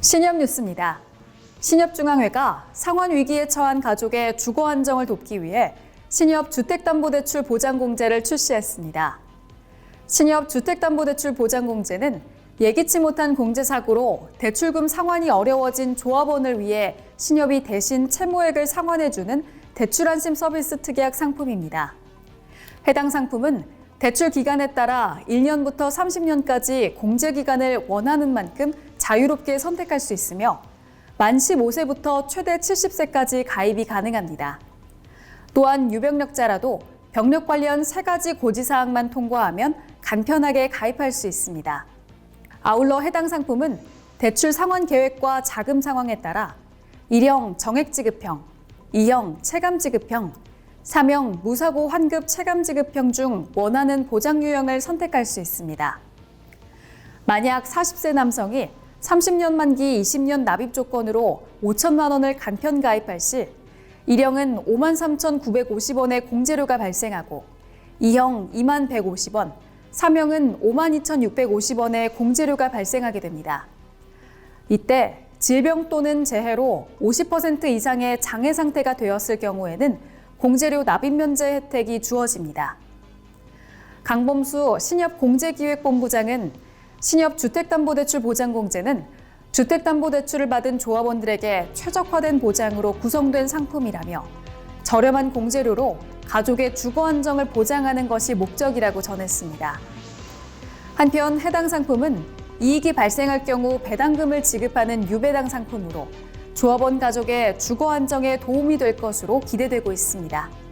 신협 뉴스입니다. 신협중앙회가 상환 위기에 처한 가족의 주거 안정을 돕기 위해 신협 주택담보대출 보장공제를 출시했습니다. 신협 주택담보대출 보장공제는 예기치 못한 공제 사고로 대출금 상환이 어려워진 조합원을 위해 신협이 대신 채무액을 상환해주는 대출안심 서비스 특약 상품입니다. 해당 상품은 대출 기간에 따라 1년부터 30년까지 공제 기간을 원하는 만큼 자유롭게 선택할 수 있으며 만 15세부터 최대 70세까지 가입이 가능합니다. 또한 유병력자라도 병력 관련 세 가지 고지사항만 통과하면 간편하게 가입할 수 있습니다. 아울러 해당 상품은 대출 상환 계획과 자금 상황에 따라 1형 정액 지급형, 2형 체감 지급형, 3형 무사고 환급 체감 지급형 중 원하는 보장 유형을 선택할 수 있습니다. 만약 40세 남성이 30년 만기 20년 납입 조건으로 5천만 원을 간편 가입할 시 1형은 5만 3,950원의 공제료가 발생하고 2형 2만 150원, 3형은 5만 2,650원의 공제료가 발생하게 됩니다. 이때 질병 또는 재해로 50% 이상의 장애 상태가 되었을 경우에는 공제료 납입 면제 혜택이 주어집니다. 강범수 신협공제기획본부장은 신협 주택담보대출 보장공제는 주택담보대출을 받은 조합원들에게 최적화된 보장으로 구성된 상품이라며 저렴한 공제료로 가족의 주거 안정을 보장하는 것이 목적이라고 전했습니다. 한편 해당 상품은 이익이 발생할 경우 배당금을 지급하는 유배당 상품으로 조합원 가족의 주거 안정에 도움이 될 것으로 기대되고 있습니다.